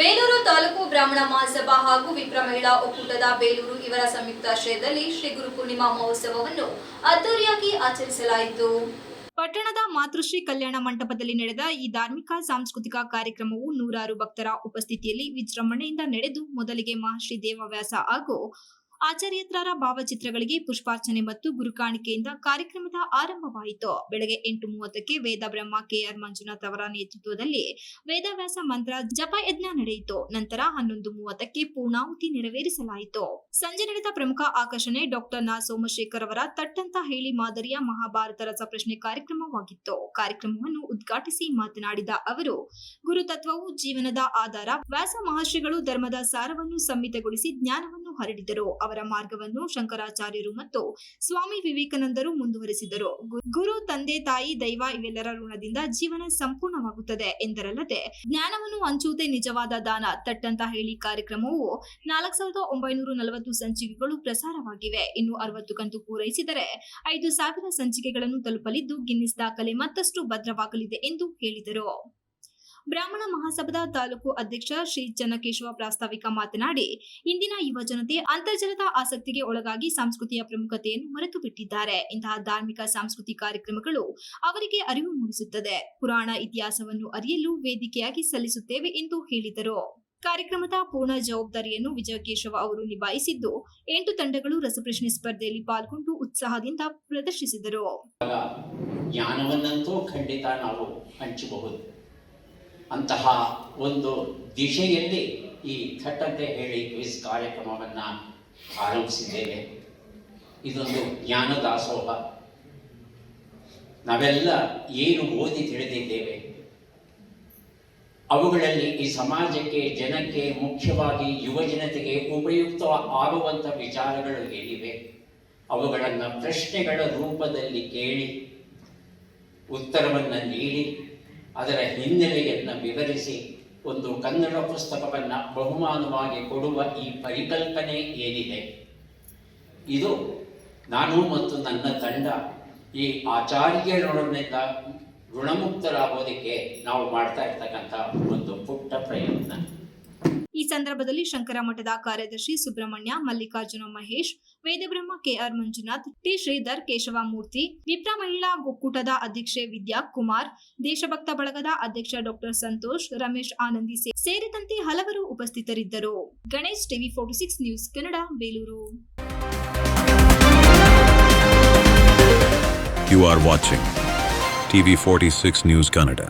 ಬೇಲೂರು ತಾಲೂಕು ಬ್ರಾಹ್ಮಣ ಮಹಾಸಭಾ ಹಾಗೂ ವಿಪ್ರ ಮಹಿಳಾ ಒಕ್ಕೂಟದ ಬೇಲೂರು ಇವರ ಸಂಯುಕ್ತಾಶ್ರಯದಲ್ಲಿ ಶ್ರೀ ಗುರು ಪೂರ್ಣಿಮಾ ಮಹೋತ್ಸವವನ್ನು ಅದ್ದೂರಿಯಾಗಿ ಆಚರಿಸಲಾಯಿತು. ಪಟ್ಟಣದ ಮಾತೃಶ್ರೀ ಕಲ್ಯಾಣ ಮಂಟಪದಲ್ಲಿ ನಡೆದ ಈ ಧಾರ್ಮಿಕ, ಸಾಂಸ್ಕೃತಿಕ ಕಾರ್ಯಕ್ರಮವು ನೂರಾರು ಭಕ್ತರ ಉಪಸ್ಥಿತಿಯಲ್ಲಿ ವಿಜೃಂಭಣೆಯಿಂದ ನಡೆದು, ಮೊದಲಿಗೆ ಮಹರ್ಷಿ ದೇವವ್ಯಾಸ ಹಾಗೂ ಆಚಾರ್ಯತ್ರರ ಭಾವಚಿತ್ರಗಳಿಗೆ ಪುಷ್ಪಾರ್ಚನೆ ಮತ್ತು ಗುರುಕಾಣಿಕೆಯಿಂದ ಕಾರ್ಯಕ್ರಮದ ಆರಂಭವಾಯಿತು. ಬೆಳಗ್ಗೆ ಎಂಟು ಮೂವತ್ತಕ್ಕೆ ವೇದ ಬ್ರಹ್ಮ ಕೆಆರ್ ಮಂಜುನಾಥ್ ಅವರ ನೇತೃತ್ವದಲ್ಲಿ ವೇದವ್ಯಾಸ ಮಂತ್ರ ಜಪ ಯಜ್ಞ ನಡೆಯಿತು. ನಂತರ ಹನ್ನೊಂದು ಮೂವತ್ತಕ್ಕೆ ಪೂರ್ಣಾಹುತಿ ನೆರವೇರಿಸಲಾಯಿತು. ಸಂಜೆ ನಡೆದ ಪ್ರಮುಖ ಆಕರ್ಷಣೆ ಡಾಕ್ಟರ್ ನಾ. ಸೋಮಶೇಖರ್ ಅವರ ತಟ್ಟಂತ ಹೇಳಿ ಮಾದರಿಯ ಮಹಾಭಾರತ ರಸಪ್ರಶ್ನೆ ಕಾರ್ಯಕ್ರಮವಾಗಿತ್ತು. ಕಾರ್ಯಕ್ರಮವನ್ನು ಉದ್ಘಾಟಿಸಿ ಮಾತನಾಡಿದ ಅವರು, ಗುರುತತ್ವವು ಜೀವನದ ಆಧಾರ. ವ್ಯಾಸ ಮಹರ್ಷಿಗಳು ಧರ್ಮದ ಸಾರವನ್ನು ಸಮ್ಮಿತಗೊಳಿಸಿ ಜ್ಞಾನವನ್ನು ಹರಡಿದರು. ಅವರ ಮಾರ್ಗವನ್ನು ಶಂಕರಾಚಾರ್ಯರು ಮತ್ತು ಸ್ವಾಮಿ ವಿವೇಕಾನಂದರು ಮುಂದುವರೆಸಿದರು. ಗುರು, ತಂದೆ, ತಾಯಿ, ದೈವ ಇವೆಲ್ಲರ ಋಣದಿಂದ ಜೀವನ ಸಂಪೂರ್ಣವಾಗುತ್ತದೆ ಎಂದರಲ್ಲದೆ ಜ್ಞಾನವನ್ನು ಹಂಚುವುದೇ ನಿಜವಾದ ದಾನ. ತಟ್ಟಂತ ಹೇಳಿ ಕಾರ್ಯಕ್ರಮವು ನಾಲ್ಕು ಸಾವಿರದ ಒಂಬೈನೂರ ನಲವತ್ತು ಸಂಚಿಕೆಗಳು ಪ್ರಸಾರವಾಗಿವೆ. ಇನ್ನು ಅರವತ್ತು ಕಂತು ಪೂರೈಸಿದರೆ ಐದು ಸಾವಿರ ಸಂಚಿಕೆಗಳನ್ನು ತಲುಪಲಿದ್ದು ಗಿನ್ನಿಸ್ ದಾಖಲೆ ಮತ್ತಷ್ಟು ಭದ್ರವಾಗಲಿದೆ ಎಂದು ಹೇಳಿದರು. ಬ್ರಾಹ್ಮಣ ಮಹಾಸಭಾದ ತಾಲೂಕು ಅಧ್ಯಕ್ಷ ಶ್ರೀ ಚನ್ನಕೇಶವ ಪ್ರಾಸ್ತಾವಿಕ ಮಾತನಾಡಿ, ಇಂದಿನ ಯುವ ಜನತೆ ಅಂತರ್ಜಲದ ಆಸಕ್ತಿಗೆ ಒಳಗಾಗಿ ಸಂಸ್ಕೃತಿಯ ಪ್ರಮುಖತೆಯನ್ನು ಮರೆತು ಬಿಟ್ಟಿದ್ದಾರೆ ಇಂತಹ ಧಾರ್ಮಿಕ, ಸಾಂಸ್ಕೃತಿಕ ಕಾರ್ಯಕ್ರಮಗಳು ಅವರಿಗೆ ಅರಿವು ಮೂಡಿಸುತ್ತದೆ. ಪುರಾಣ ಇತಿಹಾಸವನ್ನು ಅರಿಯಲು ವೇದಿಕೆಯಾಗಿ ಸಲ್ಲಿಸುತ್ತೇವೆ ಎಂದು ಹೇಳಿದರು. ಕಾರ್ಯಕ್ರಮದ ಪೂರ್ಣ ಜವಾಬ್ದಾರಿಯನ್ನು ವಿಜಯಕೇಶವ ಅವರು ನಿಭಾಯಿಸಿದ್ದು, ಎಂಟು ತಂಡಗಳು ರಸಪ್ರಶ್ನೆ ಸ್ಪರ್ಧೆಯಲ್ಲಿ ಪಾಲ್ಗೊಂಡು ಉತ್ಸಾಹದಿಂದ ಪ್ರದರ್ಶಿಸಿದರು. ಜ್ಞಾನವನ್ನಂತೂ ಖಂಡಿತ ನಾವು ಹಂಚಬಹುದು. ಅಂತಹ ಒಂದು ದಿಶೆಯಲ್ಲಿ ಈ ಥಟ್ಟಂತೆ ಹೇಳಿ ಕ್ವಿಸ್ ಕಾರ್ಯಕ್ರಮವನ್ನು ಆರಂಭಿಸಿದ್ದೇವೆ. ಇದೊಂದು ಜ್ಞಾನ ದಾಸೋಹ ನಾವೆಲ್ಲ ಏನು ಓದಿ ತಿಳಿದಿದ್ದೇವೆ, ಅವುಗಳಲ್ಲಿ ಈ ಸಮಾಜಕ್ಕೆ, ಜನಕ್ಕೆ, ಮುಖ್ಯವಾಗಿ ಯುವ ಜನತೆಗೆ ಉಪಯುಕ್ತ ಆಗುವಂಥ ವಿಚಾರಗಳು ಏನಿವೆ, ಅವುಗಳನ್ನು ಪ್ರಶ್ನೆಗಳ ರೂಪದಲ್ಲಿ ಕೇಳಿ, ಉತ್ತರವನ್ನು ನೀಡಿ ಅದರ ಹಿನ್ನೆಲೆಯನ್ನು ವಿವರಿಸಿ ಒಂದು ಕನ್ನಡ ಪುಸ್ತಕವನ್ನು ಬಹುಮಾನವಾಗಿ ಕೊಡುವ ಈ ಪರಿಕಲ್ಪನೆ ಏನಿದೆ? ಇದು ನಾನು ಮತ್ತು ನನ್ನ ತಂಡ ಈ ಆಚಾರ್ಯರೊಡನಿಂದ ಋಣಮುಕ್ತರಾಗೋದಕ್ಕೆ ನಾವು ಮಾಡ್ತಾ ಇರ್ತಕ್ಕಂಥ ಒಂದು ಪುಟ್ಟ ಪ್ರಯತ್ನ. ಸಂದರ್ಭದಲ್ಲಿ ಶಂಕರ ಮಠದ ಕಾರ್ಯದರ್ಶಿ ಸುಬ್ರಹ್ಮಣ್ಯ, ಮಲ್ಲಿಕಾರ್ಜುನ ಮಹೇಶ್, ವೇದಬ್ರಹ್ಮ ಕೆಆರ್ ಮಂಜುನಾಥ್, ಟಿ ಶ್ರೀಧರ್ ಕೇಶವಮೂರ್ತಿ, ವಿಪ್ರ ಮಹಿಳಾ ಒಕ್ಕೂಟದ ಅಧ್ಯಕ್ಷೆ ವಿದ್ಯಾ ಕುಮಾರ್ ದೇಶಭಕ್ತ ಬಳಗದ ಅಧ್ಯಕ್ಷ ಡಾಕ್ಟರ್ ಸಂತೋಷ್, ರಮೇಶ್ ಆನಂದಿ ಸೇರಿದಂತೆ ಹಲವರು ಉಪಸ್ಥಿತರಿದ್ದರು Ganesh TV forty six news Kannada, Belur You are watching TV46 News Kannada.